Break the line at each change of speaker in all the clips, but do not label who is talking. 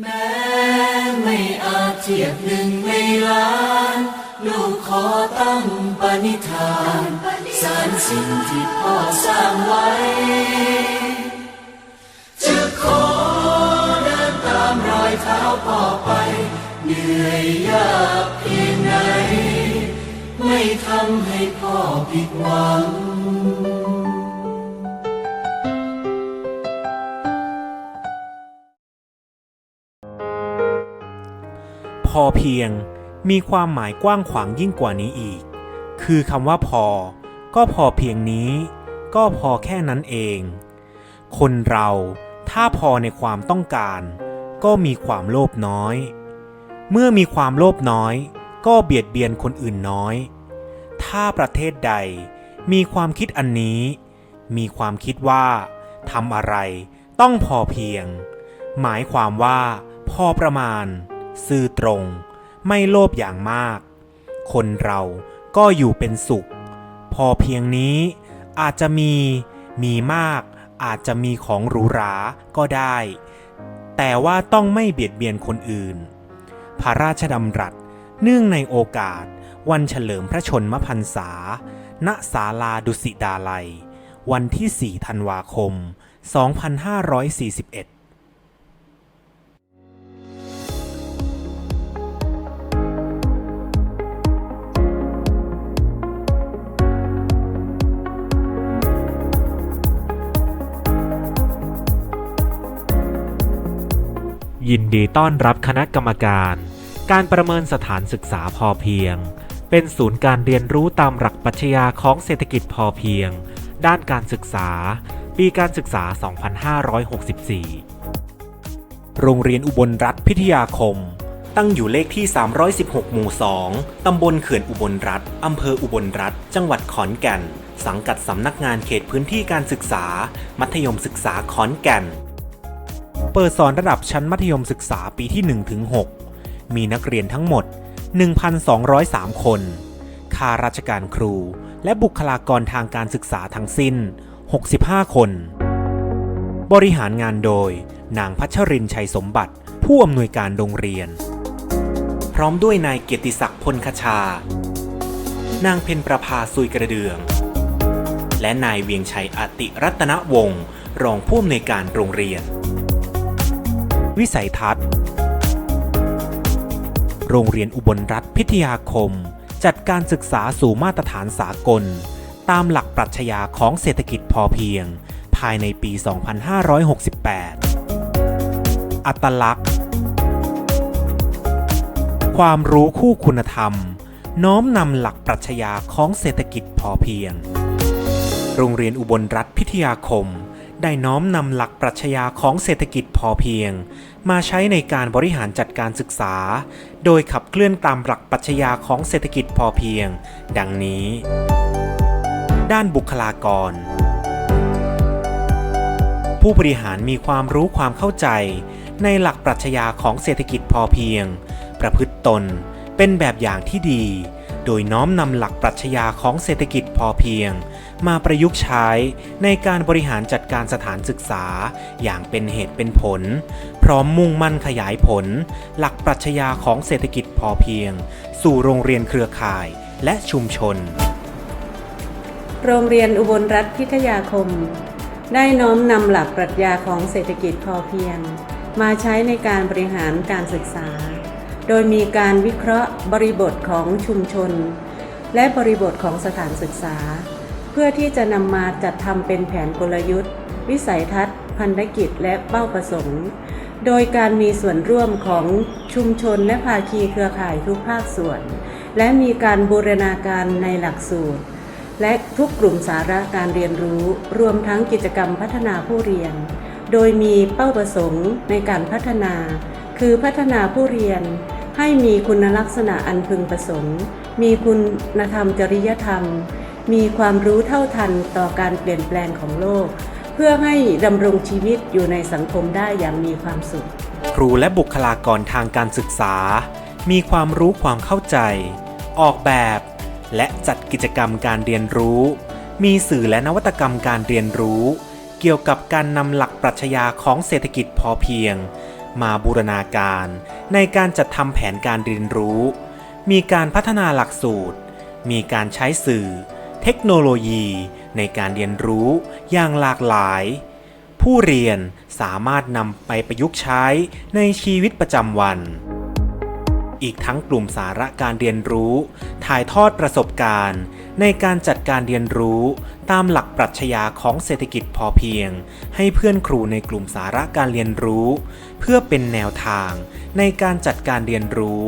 แม้ไม่อาจเทียบหนึ่งในล้าน ลูกขอตั้งปณิธานสารสิ่งที่พ่อสร้างไว้ จะขอเดินตามรอยเท้าพ่อไป เหนื่อยยากเพียงไหน ไม่ทำให้พ่อผิดหวัง
อเพียงมีความหมายกว้างขวางยิ่งกว่านี้อีก คือคำว่าพอ ก็พอเพียงนี้ ก็พอแค่นั้นเอง คนเราถ้าพอในความต้องการ ก็มีความโลภน้อย เมื่อมีความโลภน้อย ก็เบียดเบียนคนอื่นน้อย ถ้าประเทศใดมีความคิดอันนี้ มีความคิดว่าทำอะไรต้องพอเพียง หมายความว่าพอประมาณ ซื่อตรง ไม่โลภอย่างมาก คนเราก็อยู่เป็นสุข พอเพียงนี้อาจจะมีมีมากอาจจะมีของหรูหราก็ได้ แต่ว่าต้องไม่เบียดเบียนคนอื่น พระราชดำรัสเนื่องในโอกาสวันเฉลิมพระชนมพรรษา ณ ศาลาดุสิตาลัย วันที่ 4 ธันวาคม 2541 ยินดีต้อนรับคณะกรรมการ การประเมินสถานศึกษาพอเพียง เป็นศูนย์การเรียนรู้ตามหลักปรัชญาของเศรษฐกิจพอเพียง ด้านการศึกษา ปีการศึกษา 2564 โรงเรียนอุบลรัฐพิทยาคม ตั้งอยู่เลขที่ 316 หมู่ 2 ตำบลเขื่อนอุบลรัฐอำเภออุบลรัฐ จังหวัดขอนแก่น สังกัดสำนักงานเขตพื้นที่การศึกษา มัธยมศึกษาขอนแก่น เปิดสอนระดับชั้นมัธยมศึกษาปีที่1ถึง6มีนักเรียนทั้งหมด 1,203 คน ข้าราชการครู และบุคลากรทางการศึกษาทั้งสิ้น 65 คน บริหารงานโดย นางพัชรินชัยสมบัติ ผู้อำนวยการโรงเรียน พร้อมด้วยนายเกียรติศักดิ์พลคชา นางเพนประภาซุยกระเดือง และนายเวียงชัยอติรัตนวงศ์รองผู้อำนวยการโรงเรียน วิสัยทัศน์ โรงเรียนอุบลรัฐพิทยาคม จัดการศึกษาสู่มาตรฐานสากล ตามหลักปรัชญาของเศรษฐกิจพอเพียง ภายในปี 2568 อัตลักษณ์ ความรู้คู่คุณธรรม น้อมนำหลักปรัชญาของเศรษฐกิจพอเพียง โรงเรียนอุบลรัฐพิทยาคม ได้น้อมนำหลักปรัชญาของเศรษฐกิจพอเพียง มาใช้ในการบริหารจัดการศึกษา โดยขับเคลื่อนตามหลักปรัชญาของเศรษฐกิจพอเพียง ดังนี้ ด้านบุคลากร ผู้บริหารมีความรู้ความเข้าใจ ในหลักปรัชญาของเศรษฐกิจพอเพียง ประพฤติตน เป็นแบบอย่างที่ดี โดยน้อมนำหลักปรัชญาของเศรษฐกิจพอเพียง มาประยุกต์ใช้ในการบริหารจัดการสถานศึกษา อย่างเป็นเหตุเป็นผล พร้อมมุ่งมั่นขยายผล หลักปรัชญาของเศรษฐกิจพอเพียง สู่โรงเรียนเครือข่ายและชุมชน
โรงเรียนอุบลรัฐพิทยาคม ได้น้อมนำหลักปรัชญาของเศรษฐกิจพอเพียง มาใช้ในการบริหารการศึกษา โดยมีการวิเคราะห์บริบทของชุมชน และบริบทของสถานศึกษา เพื่อที่จะนำมาจัดทำเป็นแผนกลยุทธ์ วิสัยทัศน์ พันธกิจและเป้าประสงค์ โดยการมีส่วนร่วมของชุมชนและภาคีเครือข่ายทุกภาคส่วน และมีการบูรณาการในหลักสูตร และทุกกลุ่มสาระการเรียนรู้ รวมทั้งกิจกรรมพัฒนาผู้เรียน โดยมีเป้าประสงค์ในการพัฒนา คือพัฒนาผู้เรียน ให้มีคุณลักษณะอันพึงประสงค์ มีคุณธรรมจริยธรรม มีความรู้เท่าทันต่อการเปลี่ยนแปลงของโลก เพื่อให้ดำรงชีวิตอยู่ในสังคมได้อย่างมีความสุข
ครูและบุคลากรทางการศึกษา มีความรู้ความเข้าใจ ออกแบบ และจัดกิจกรรมการเรียนรู้ มีสื่อและนวัตกรรมการเรียนรู้ เกี่ยวกับการนำหลักปรัชญาของเศรษฐกิจพอเพียง มาบูรณาการ ในการจัดทำแผนการเรียนรู้ มีการพัฒนาหลักสูตร มีการใช้สื่อ เทคโนโลยี ในการเรียนรู้อย่างหลากหลาย ผู้เรียนสามารถนำไปประยุกต์ใช้ในชีวิตประจำวัน อีกทั้งกลุ่มสาระการเรียนรู้ ถ่ายทอดประสบการณ์ ในการจัดการเรียนรู้ ตามหลักปรัชญาของเศรษฐกิจพอเพียง ให้เพื่อนครูในกลุ่มสาระการเรียนรู้ เพื่อเป็นแนวทางในการจัดการเรียนรู้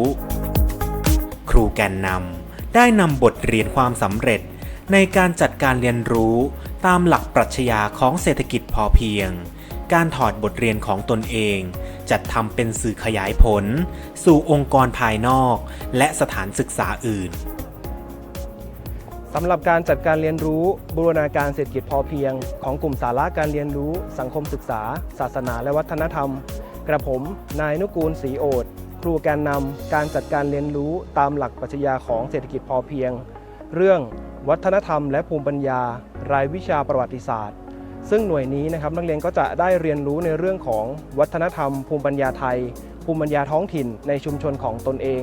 ครูแกนนำได้นำบทเรียนความสำเร็จ ในการจัดการเรียนรู้ ตามหลักปรัชญาของเศรษฐกิจพอเพียง การถอดบทเรียนของตนเอง จัดทำเป็นสื่อขยายผล สู่องค์กรภายนอก และสถานศึกษาอื่น
สำหรับการจัดการเรียนรู้บูรณาการเศรษฐกิจพอเพียง ของกลุ่มสาระการเรียนรู้ สังคมศึกษา ศาสนาและวัฒนธรรม กระผม นายนุกูลศรีโอดครูแกนนำการจัดการเรียนรู้ตามหลักปรัชญาของเศรษฐกิจพอเพียง เรื่องวัฒนธรรมและภูมิปัญญา รายวิชาประวัติศาสตร์ ซึ่งหน่วยนี้นะครับนักเรียนก็จะได้เรียนรู้ในเรื่องของวัฒนธรรม ภูมิปัญญาไทย ภูมิปัญญาท้องถิ่นในชุมชนของตนเอง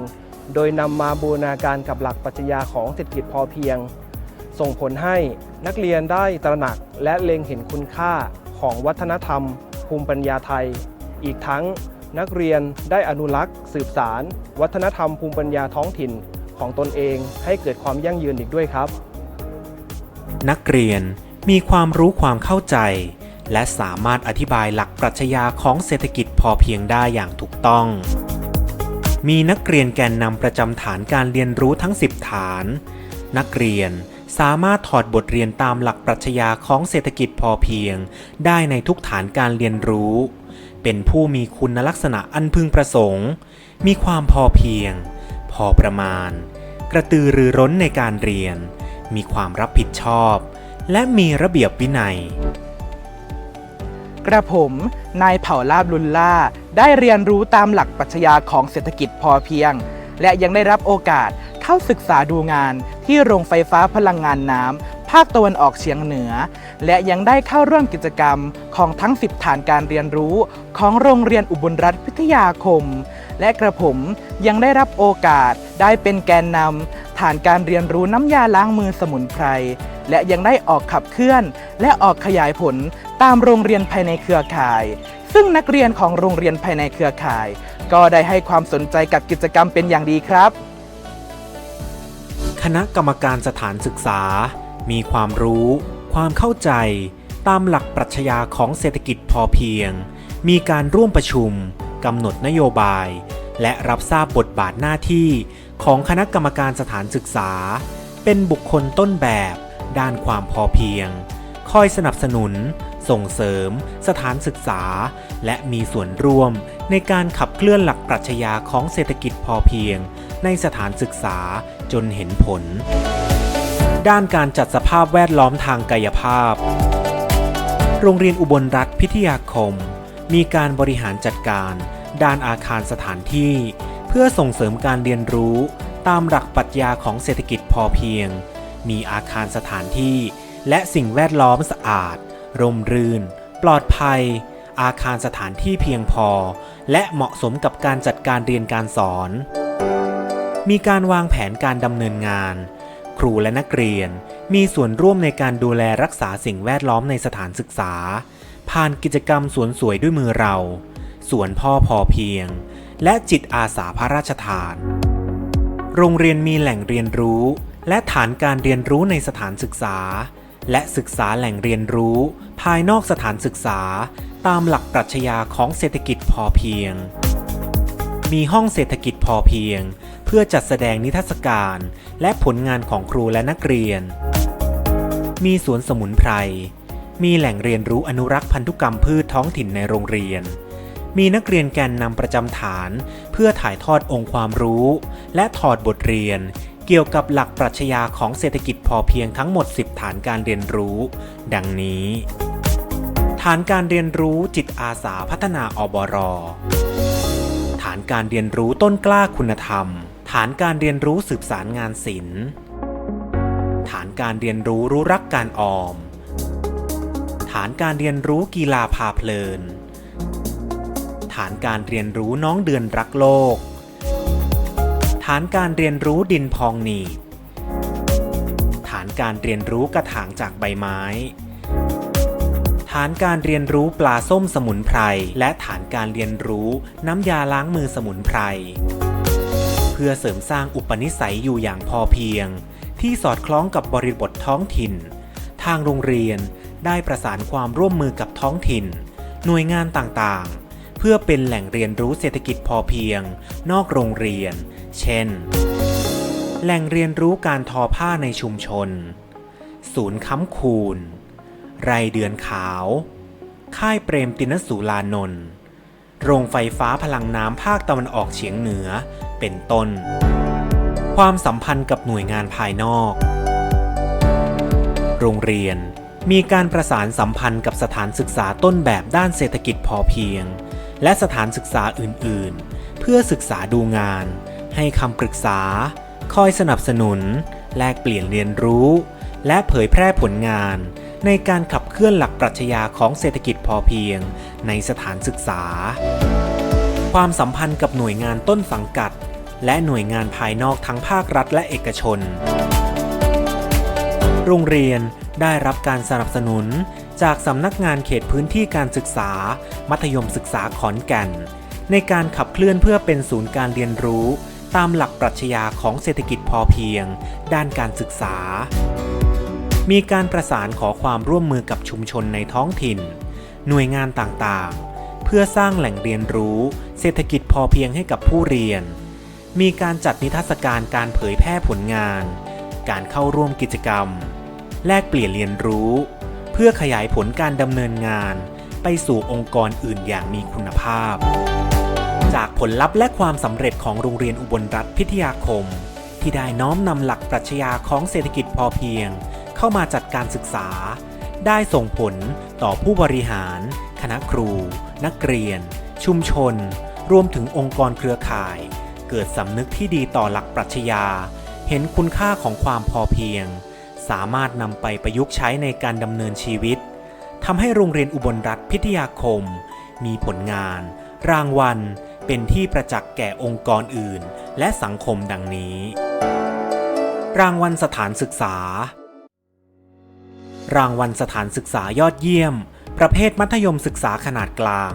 โดยนำมาบูรณาการกับหลักปรัชญาของเศรษฐกิจพอเพียง ส่งผลให้นักเรียนได้ตระหนักและเล็งเห็นคุณค่าของวัฒนธรรม ภูมิปัญญาไทย อีกทั้งนักเรียนได้อนุรักษ์ สืบสาร วัฒนธรรมภูมิปัญญาท้องถิ่นของตนเองให้เกิดความยั่งยืนอีกด้วยครับ
นักเรียน มีความรู้ความเข้าใจ และสามารถอธิบายหลักปรัชญาของเศรษฐกิจพอเพียงได้อย่างถูกต้อง มีนักเรียนแกนนำประจำฐานการเรียนรู้ทั้ง 10 ฐาน นักเรียนสามารถถอดบทเรียนตามหลักปรัชญาของเศรษฐกิจพอเพียง ได้ในทุกฐานการเรียนรู้ เป็นผู้มีคุณลักษณะอันพึงประสงค์ มีความพอเพียง พอประมาณ กระตือรือร้นในการเรียน มีความรับผิดชอบ และมีระเบียบวินัย
กระผม นายเผ่าลาบลุลล่า ได้เรียนรู้ตามหลักปรัชญาของเศรษฐกิจพอเพียง และยังได้รับโอกาสเข้าศึกษาดูงานที่โรงไฟฟ้าพลังงานน้ำภาคตะวันออกเฉียงเหนือ และยังได้เข้าร่วมกิจกรรมของทั้ง 10 ฐานการเรียนรู้ของโรงเรียนอุบลรัฐพิทยาคม และกระผมยังได้รับโอกาสได้เป็นแกนนำ ฐานการเรียนรู้น้ำยาล้างมือสมุนไพร และยังได้ออกขับเคลื่อน และออกขยายผลตามโรงเรียนภายในเครือข่าย ซึ่งนักเรียนของโรงเรียนภายในเครือข่าย ก็ได้ให้ความสนใจกับกิจกรรมเป็นอย่างดีครับ
คณะกรรมการสถานศึกษา มีความรู้ ความเข้าใจ ตามหลักปรัชญาของเศรษฐกิจพอเพียง มีการร่วมประชุมกำหนดนโยบาย และรับทราบบทบาทหน้าที่ ของคณะกรรมการสถานศึกษา เป็นบุคคลต้นแบบ ด้านความพอเพียง คอยสนับสนุน ส่งเสริม สถานศึกษา และมีส่วนร่วมในการขับเคลื่อนหลักปรัชญาของเศรษฐกิจพอเพียง ในสถานศึกษาจนเห็นผล ด้านการจัดสภาพแวดล้อมทางกายภาพ โรงเรียนอุบลรัฐพิทยาคม มีการบริหารจัดการ ด้านอาคารสถานที่ พื่อส่งเสริมการเรียนรู้ตามหลักปรัชญาของเศรษฐกิจพอเพียง มีอาคารสถานที่ และสิ่งแวดล้อมสะอาด ร่มรื่น ปลอดภัย อาคารสถานที่เพียงพอ และเหมาะสมกับการจัดการเรียนการสอน มีการวางแผนการดำเนินงาน ครูและนักเรียนมีส่วนร่วมในการดูแลรักษาสิ่งแวดล้อมในสถานศึกษา ผ่านกิจกรรมสวนสวยด้วยมือเรา สวนพ่อพอเพียง และจิตอาสาพระราชทาน โรงเรียนมีแหล่งเรียนรู้ และฐานการเรียนรู้ในสถานศึกษา และศึกษาแหล่งเรียนรู้ ภายนอกสถานศึกษา ตามหลักปรัชญาของเศรษฐกิจพอเพียง มีห้องเศรษฐกิจพอเพียง เพื่อจัดแสดงนิทรรศการ และผลงานของครูและนักเรียน มีสวนสมุนไพรมีแหล่งเรียนรู้อนุรักษ์พันธุกรรมพืชท้องถิ่นในโรงเรียน มีนักเรียนแกนนำประจำฐาน เพื่อถ่ายทอดองค์ความรู้ และถอดบทเรียน เกี่ยวกับหลักปรัชญาของเศรษฐกิจพอเพียงทั้งหมด 10 ฐานการเรียนรู้ ดังนี้ ฐานการเรียนรู้จิตอาสาพัฒนาอบร ฐานการเรียนรู้ต้นกล้าคุณธรรม ฐานการเรียนรู้สืบสารงานศิลป์ฐานการเรียนรู้รู้รักการออม ฐานการเรียนรู้กีฬาพาเพลิน ฐานการเรียนรู้น้องเดือนรักโลก ฐานการเรียนรู้ดินพองหนีบ ฐานการเรียนรู้กระถางจากใบไม้ ฐานการเรียนรู้ปลาส้มสมุนไพร และฐานการเรียนรู้น้ำยาล้างมือสมุนไพร เพื่อเสริมสร้างอุปนิสัยอยู่อย่างพอเพียง ที่สอดคล้องกับบริบทท้องถิ่น ทางโรงเรียนได้ประสานความร่วมมือกับท้องถิ่น หน่วยงานต่างๆ พื่อเป็นแหล่งเรียนรู้เศรษฐกิจพอเพียง นอกโรงเรียน เช่น แหล่งเรียนรู้การทอผ้าในชุมชน ศูนย์ค้ำคูณไรเดือนขาว ค่ายเปรมตินสุลานนท์โรงไฟฟ้าพลังน้ำภาคตะวันออกเฉียงเหนือ เป็นต้น ความสัมพันธ์กับหน่วยงานภายนอก โรงเรียนมีการประสานสัมพันธ์กับสถานศึกษาต้นแบบด้านเศรษฐกิจพอเพียง และสถานศึกษาอื่นๆ เพื่อศึกษาดูงาน ให้คำปรึกษา คอยสนับสนุน แลกเปลี่ยนเรียนรู้ และเผยแพร่ผลงาน ในการขับเคลื่อนหลักปรัชญาของเศรษฐกิจพอเพียง ในสถานศึกษา ความสัมพันธ์กับหน่วยงานต้นสังกัด และหน่วยงานภายนอกทั้งภาครัฐและเอกชน โรงเรียน ได้รับการสนับสนุน จากสำนักงานเขตพื้นที่การศึกษา มัธยมศึกษาขอนแก่น ในการขับเคลื่อนเพื่อเป็นศูนย์การเรียนรู้ ตามหลักปรัชญาของเศรษฐกิจพอเพียง ด้านการศึกษา มีการประสานขอความร่วมมือกับชุมชนในท้องถิ่น หน่วยงานต่างๆ เพื่อสร้างแหล่งเรียนรู้ เศรษฐกิจพอเพียงให้กับผู้เรียน มีการจัดนิทรรศการการเผยแพร่ผลงาน การเข้าร่วมกิจกรรม แลกเปลี่ยนเรียนรู้ เพื่อขยายผลการดำเนินงาน ไปสู่องค์กรอื่นอย่างมีคุณภาพ จากผลลัพธ์และความสำเร็จของโรงเรียนอุบลรัฐพิทยาคม ที่ได้น้อมนำหลักปรัชญาของเศรษฐกิจพอเพียง เข้ามาจัดการศึกษา ได้ส่งผลต่อผู้บริหาร คณะครู นักเรียน ชุมชน รวมถึงองค์กรเครือข่าย เกิดสำนึกที่ดีต่อหลักปรัชญาเห็นคุณค่าของความพอเพียง สามารถนำไปประยุกต์ใช้ในการดำเนินชีวิตทำให้โรงเรียนอุบลรัฐพิทยาคม มีผลงาน รางวัล เป็นที่ประจักษ์แก่องค์กรอื่น และสังคมดังนี้ รางวัลสถานศึกษา รางวัลสถานศึกษายอดเยี่ยม ประเภทมัธยมศึกษาขนาดกลาง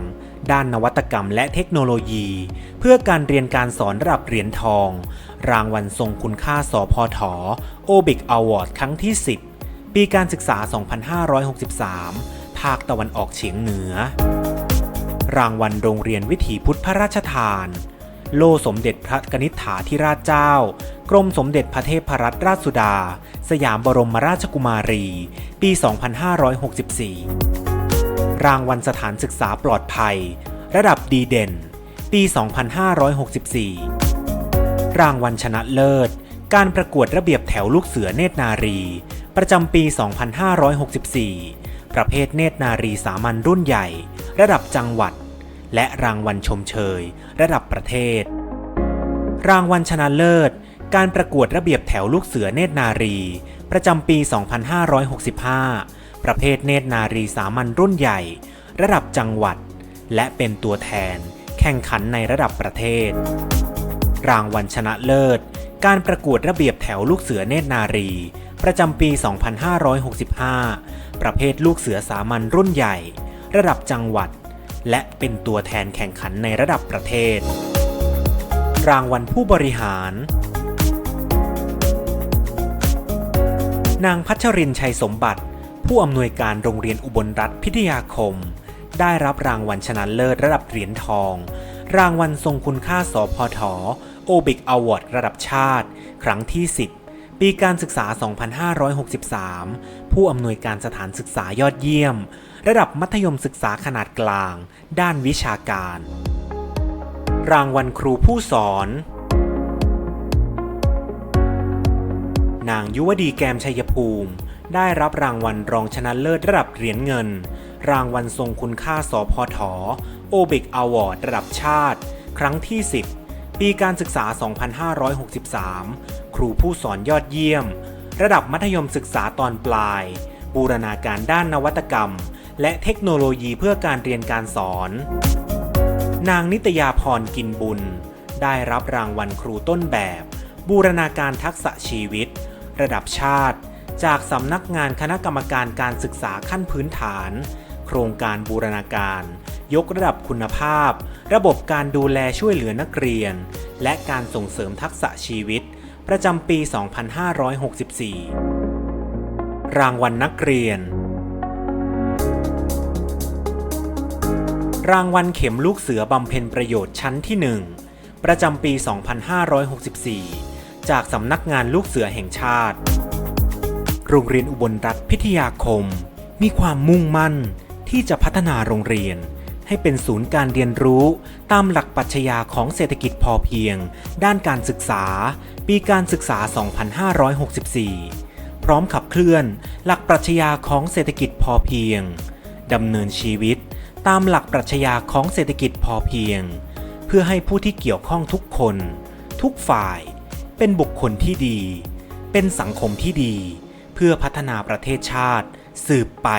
ด้านนวัตกรรมและเทคโนโลยี เพื่อการเรียนการสอนระดับเหรียญทอง รางวัลทรงคุณค่าสพทโอบิกอวอร์ดครั้งที่ 10 ปีการศึกษา 2563 ภาคตะวันออกเฉียงเหนือ รางวัลโรงเรียนวิถีพุทธพระราชทาน โล่สมเด็จพระกนิษฐาธิราชเจ้า กรมสมเด็จพระเทพรัตนราชสุดา สยามบรมราชกุมารี ปี 2564 รางวัลสถานศึกษาปลอดภัย ระดับดีเด่น ปี 2564 รางวัลชนะเลิศ การประกวดระเบียบแถวลูกเสือเนตรนารี ประจำปี 2564 ประเภทเนตรนารีสามัญรุ่นใหญ่ ระดับจังหวัด และรางวัลชมเชย ระดับประเทศ รางวัลชนะเลิศ การประกวดระเบียบแถวลูกเสือเนตรนารี ประจำปี 2565 ประเภทเนตรนารีสามัญรุ่นใหญ่ ระดับจังหวัด และเป็นตัวแทน แข่งขันในระดับประเทศ รางวัลชนะเลิศ การประกวดระเบียบแถวลูกเสือเนตรนารี ประจำปี 2565 ประเภทลูกเสือสามัญรุ่นใหญ่ ระดับจังหวัด และเป็นตัวแทนแข่งขันในระดับประเทศ รางวัลผู้บริหารนางพัชรินชัยสมบัติ ผู้อำนวยการโรงเรียนอุบลรัฐพิทยาคม ได้รับรางวัลชนะเลิศระดับเหรียญทอง รางวัลทรงคุณค่าสพทโอบิกอวอร์ดระดับชาติ ครั้งที่ 10 ปีการศึกษา 2563 ผู้อำนวยการสถานศึกษายอดเยี่ยม ระดับมัธยมศึกษาขนาดกลาง ด้านวิชาการ รางวัลครูผู้สอน นางยุวดีแกมชัยภูมิ ได้รับรางวัลรองชนะเลิศระดับเหรียญเงิน รางวัลทรงคุณค่าสพทโอบิกอวอร์ดระดับชาติ ครั้งที่ 10 ปีการศึกษา 2563 ครูผู้สอนยอดเยี่ยม ระดับมัธยมศึกษาตอนปลาย บูรณาการด้านนวัตกรรม และเทคโนโลยีเพื่อการเรียนการสอน นางนิตยาพรกินบุญ ได้รับรางวัลครูต้นแบบ บูรณาการทักษะชีวิต ระดับชาติ จากสำนักงานคณะกรรมการการศึกษาขั้นพื้นฐาน โครงการบูรณาการ ยกระดับคุณภาพ ระบบการดูแลช่วยเหลือนักเรียน และการส่งเสริมทักษะชีวิต ประจำปี 2564 รางวัลนักเรียน รางวัลเข็มลูกเสือบำเพ็ญประโยชน์ชั้นที่ 1 ประจำปี 2564 จากสำนักงานลูกเสือแห่งชาติ โรงเรียนอุบลรัฐพิทยาคม มีความมุ่งมั่นที่จะพัฒนาโรงเรียน ให้เป็นศูนย์การเรียนรู้ตามหลักปรัชญาของเศรษฐกิจพอเพียง ด้านการศึกษา ปีการศึกษา 2564 พร้อมขับเคลื่อนหลักปรัชญาของเศรษฐกิจพอเพียงดำเนินชีวิตตามหลักปรัชญาของเศรษฐกิจพอเพียง เพื่อให้ผู้ที่เกี่ยวข้องทุกคน ทุกฝ่าย เป็นบุคคลที่ดี เป็นสังคมที่ดี พื่อพัฒนาประเทศชาติสืบไป